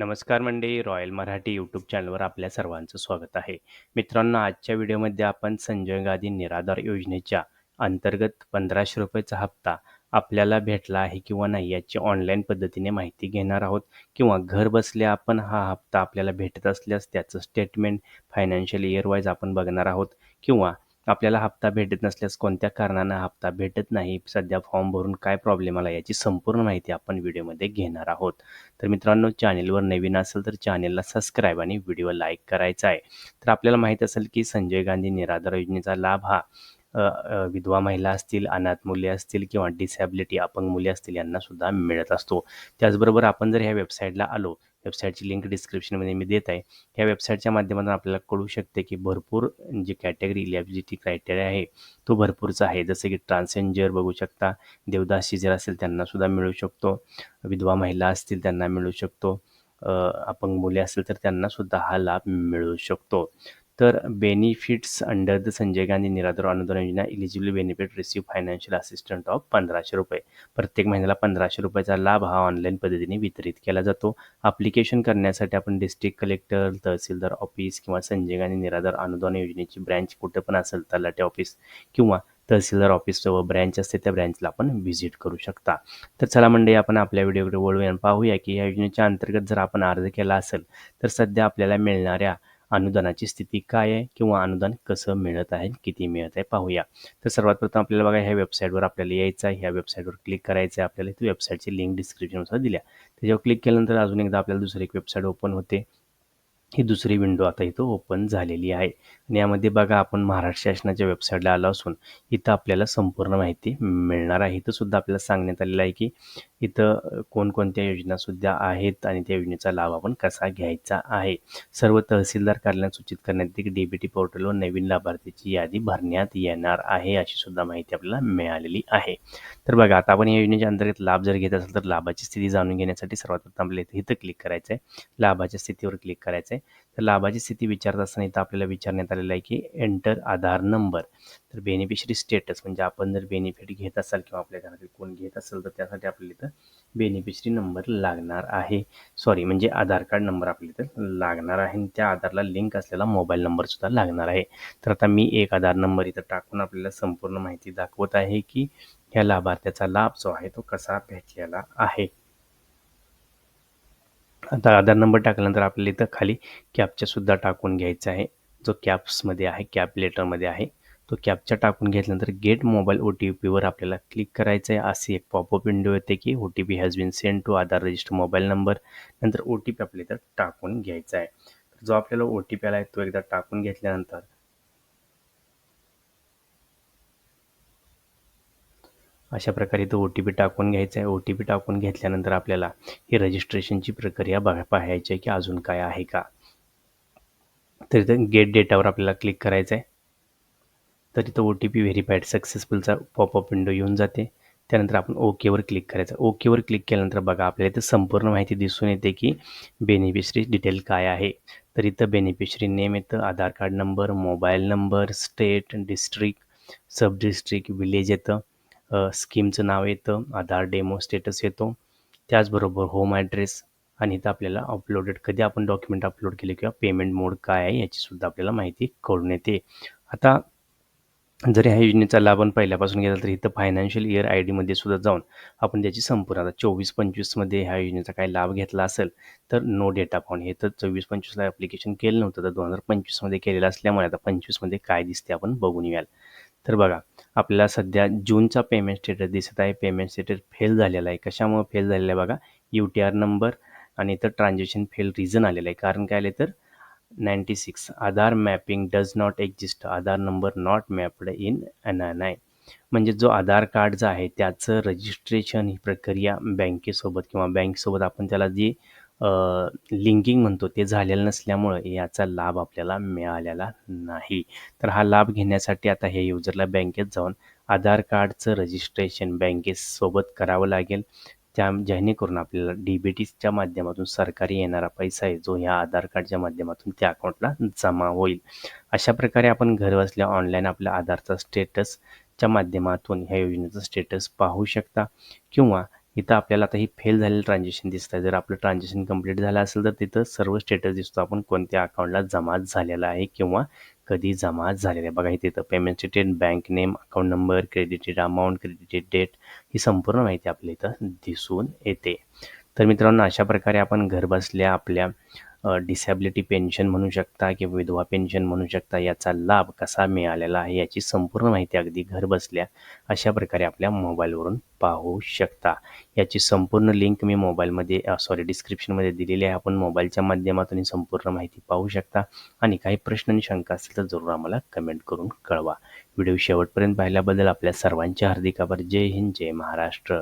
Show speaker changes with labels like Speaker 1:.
Speaker 1: नमस्कार मंडळी. Royal Marathi YouTube चॅनलवर आपल्या सर्वांचं स्वागत आहे. मित्रांनो आजच्या व्हिडिओमध्ये आपण संजय गांधी निराधार योजनेच्या अंतर्गत पंधराशे रुपयाचा हप्ता आपल्याला भेटला आहे किंवा नाही याची ऑनलाईन पद्धतीने माहिती घेणार आहोत. किंवा घर बसल्या आपण हा हप्ता आपल्याला भेटत असल्यास त्याचं स्टेटमेंट फायनान्शियल इयर वाईज आपण बघणार आहोत. किंवा आपल्याला हप्ता भेटत नसल्यास कोणत्या कारणानं हप्ता भेटत नाही? सध्या फॉर्म भरून काय प्रॉब्लेम आला याची संपूर्ण माहिती आपण व्हिडिओमध्ये घेणार आहोत. तर मित्रांनो चॅनेलवर नवीन असेल तर चॅनेलला सबस्क्राईब आणि व्हिडिओ लाईक करायचा आहे. तर आपल्याला माहीत असेल की संजय गांधी निराधार योजनेचा लाभ हा अ, अ, विधवा महिला असतील अनाथ मुले असतील किंवा डिसॅबिलिटी अपंग मुले असतील यांनासुद्धा मिळत असतो. त्याचबरोबर आपण जर ह्या वेबसाईटला आलो वेबसाईटची लिंक डिस्क्रिप्शनमध्ये मी देत आहे. ह्या वेबसाईटच्या माध्यमातून आपल्याला कळू शकते की भरपूर जी कॅटेगरी इलिजिबिलिटी क्रायटेरिया आहे तो भरपूरचा आहे. जसं की ट्रान्सजेंडर बघू शकता देवदासी जर असेल त्यांनासुद्धा मिळू शकतो. विधवा महिला असतील त्यांना मिळू शकतो. अ, अपंग मुले असेल तर त्यांनासुद्धा हा लाभ मिळू शकतो. तर benefits under the Sanjay Gandhi Niradhar Anudan Yojana eligible benefit receive financial assistant of पंधराशे रुपये. प्रत्येक महिन्याला पंधराशे रुपयाचा लाभ हा ऑनलाईन पद्धतीने वितरित केला जातो. अप्लिकेशन करण्यासाठी आपण डिस्ट्रिक्ट कलेक्टर तहसीलदार ऑफिस किंवा संजय गांधी निराधार अनुदान योजनेची ब्रँच कुठं पण असेल तलाटे ऑफिस किंवा तहसीलदार ऑफिस व ब्रँच असते त्या ब्रँचला आपण व्हिजिट करू शकता. तर चला मंडळी आपण आपल्या व्हिडिओकडे वळूया पाहूया की या योजनेच्या अंतर्गत जर आपण अर्ज केला असेल तर सध्या आपल्याला मिळणाऱ्या अनुदानाची स्थिती काय आहे किंवा अनुदान कसं मिळत आहे किती मिळत आहे पाहूया. तर सर्वात प्रथम आपल्याला बघा ह्या वेबसाईटवर आपल्याला यायचं आहे. ह्या वेबसाईटवर क्लिक करायचं आहे आपल्याला. ती वेबसाईटची लिंक डिस्क्रिप्शननुसार दिल्या. त्याच्यावर क्लिक केल्यानंतर अजून एकदा आपल्याला दुसरी एक वेबसाईट ओपन होते. ही दुसरी विंडो आता इथं ओपन झालेली आहे. आणि यामध्ये बघा आपण महाराष्ट्र शासनाच्या वेबसाईटला आलो असून इथं आपल्याला संपूर्ण माहिती मिळणार आहे. इथं सुद्धा आपल्याला सांगण्यात आलेलं आहे की इथं कोणकोणत्या योजनासुद्धा आहेत आणि त्या योजनेचा लाभ आपण कसा घ्यायचा आहे? सर्व तहसीलदार कार्यालयात सूचित करण्यात येते की डीबीटी पोर्टलवर नवीन लाभार्थीची यादी भरण्यात येणार आहे अशी सुद्धा माहिती आपल्याला मिळालेली आहे. तर बघा आता आपण या योजनेच्या अंतर्गत लाभ जर घेत असेल तर लाभाची स्थिती जाणून घेण्यासाठी सर्वात प्रथम आपल्याला इथं इथं क्लिक करायचं आहे लाभाच्या स्थितीवर क्लिक करायचं आहे तर लाभाची स्थिती विचारत असताना इथं आपल्याला विचारण्यात आलेलं आहे की एंटर आधार नंबर तर बेनिफिशरी स्टेटस म्हणजे आपण जर बेनिफिट घेत असाल किंवा आपल्या घरातील कोण घेत असेल तर त्यासाठी आपल्याला इथं बेनिफिशरी नंबर लागणार आहे. सॉरी म्हणजे आधार कार्ड नंबर आपल्या इथं लागणार आहे आणि त्या आधारला लिंक असलेला मोबाईल नंबरसुद्धा लागणार आहे. तर आता मी एक आधार नंबर इथं टाकून आपल्याला संपूर्ण माहिती दाखवत आहे की ह्या लाभार्थ्याचा लाभ जो आहे तो कसा भेटलेला आहे. आता आधार नंबर टाकल्यानंतर आपल्याला इथं खाली कॅपचा सुद्धा टाकून घ्यायचा आहे. जो कॅप्समध्ये आहे कॅप लेटरमध्ये आहे तो कॅपचा टाकून घेतल्यानंतर गेट मोबाईल ओ टी पीवर आपल्याला क्लिक करायचं आहे अशी एक पॉपअप विंडो येते की O T P has been send to Aadhaar register mobile number नंतर ओ टी पी आपल्या इथं टाकून घ्यायचा आहे. जो आपल्याला ओ टी पी आला आहे तो एकदा टाकून घेतल्यानंतर अशा प्रकारे तो ओ टी पी टाकून घ्यायचा आहे ओ टी पी टाकून घेतल्यानंतर आपल्याला ही रजिस्ट्रेशनची प्रक्रिया बघा पाहायची आहे की अजून काय आहे का. तर इथं गेट डेटावर आपल्याला क्लिक करायचं आहे तर इथं ओ टी पी व्हेरीफाईड सक्सेसफुलचा पॉपअप विंडो येऊन जाते. त्यानंतर आपण ओकेवर क्लिक करायचं. ओकेवर क्लिक केल्यानंतर बघा आपल्याला इथं संपूर्ण माहिती दिसून येते की बेनिफिशरी डिटेल काय आहे. तर इथं बेनिफिशरी नेम येतं Aadhaar card number mobile number state district sub district village येतं. स्कीमचं नाव येतं आधार डेमो स्टेटस येतो. त्याचबरोबर होम ॲड्रेस आणि इथं आपल्याला अपलोडेड कधी आपण डॉक्युमेंट अपलोड केले किंवा पेमेंट मोड काय आहे याचीसुद्धा आपल्याला माहिती कळून येते. आता जर ह्या योजनेचा लाभ आपण पहिल्यापासून घेतला तर इथं फायनान्शियल इयर आय डीमध्ये सुद्धा जाऊन आपण त्याची संपूर्ण आता चोवीस पंचवीसमध्ये ह्या योजनेचा काही लाभ घेतला असेल तर नो डेटा फाउंड हे तर चोवीस पंचवीसला ॲप्लिकेशन केलं नव्हतं तर दोन हजार पंचवीसमध्ये केलेलं असल्यामुळे आता पंचवीसमध्ये काय दिसते आपण बघून याल. तर बघा आपल्याला सध्या जूनचा पेमेंट स्टेटस दिसत आहे. पेमेंट स्टेटस फेल झालेला आहे. कशामुळे फेल झालेला आहे बघा? यू टी आर नंबर आणि इथं ट्रान्झॅक्शन फेल रिझन आलेलं आहे. कारण काय आले तर? Ninety six Aadhaar mapping does not exist Aadhaar number not mapped in N N I म्हणजे जो आधार कार्डचा आहे त्याचं रजिस्ट्रेशन ही प्रक्रिया बँकेसोबत किंवा बँकसोबत आपण त्याला जी लिंकिंग म्हणतो ते झालेलं नसल्यामुळं याचा लाभ आपल्याला मिळालेला नाही. तर हा लाभ घेण्यासाठी आता हे युजरला बँकेत जाऊन आधार कार्डचं रजिस्ट्रेशन बँकेसोबत करावं लागेल. त्या जेणेकरून आपल्याला डी बी टीच्या माध्यमातून सरकारी येणारा पैसा आहे जो ह्या आधार कार्डच्या माध्यमातून त्या अकाउंटला जमा होईल. अशा प्रकारे आपण घरबसल्या ऑनलाईन आपल्या आधारचा स्टेटसच्या माध्यमातून ह्या योजनेचं स्टेटस पाहू शकता किंवा इथं आपल्याला आता ही फेल झालेलं ट्रान्झॅक्शन दिसत आहे जर आपलं ट्रान्झॅक्शन कंप्लीट झालं असेल तर तिथं सर्व स्टेटस दिसतो. आपण कोणत्या अकाउंटला जमा झालेला आहे किंवा कधी जमा झालेला आहे. बघा इथे इथं payment statement bank name account number credited amount credited date ही संपूर्ण माहिती आपल्या इथं दिसून येते. तर मित्रांनो अशा प्रकारे आपण घरबसल्या आपल्या डिसॅबिलिटी पेन्शन म्हणू शकता किंवा विधवा पेन्शन म्हणू शकता याचा लाभ कसा मिळालेला आहे याची संपूर्ण माहिती अगदी घरबसल्या अशा प्रकारे आपल्या मोबाईलवरून पाहू शकता. याची संपूर्ण लिंक मी मोबाईलमध्ये सॉरी डिस्क्रिप्शनमध्ये दिलेली आहे. आपण मोबाईलच्या माध्यमातून ही संपूर्ण माहिती पाहू शकता. आणि काही प्रश्न आणि शंका असतील तर जरूर आम्हाला कमेंट करून कळवा. व्हिडिओ शेवटपर्यंत पाहिल्याबद्दल आपल्या सर्वांचे हार्दिक आभार. जय हिंद जय महाराष्ट्र.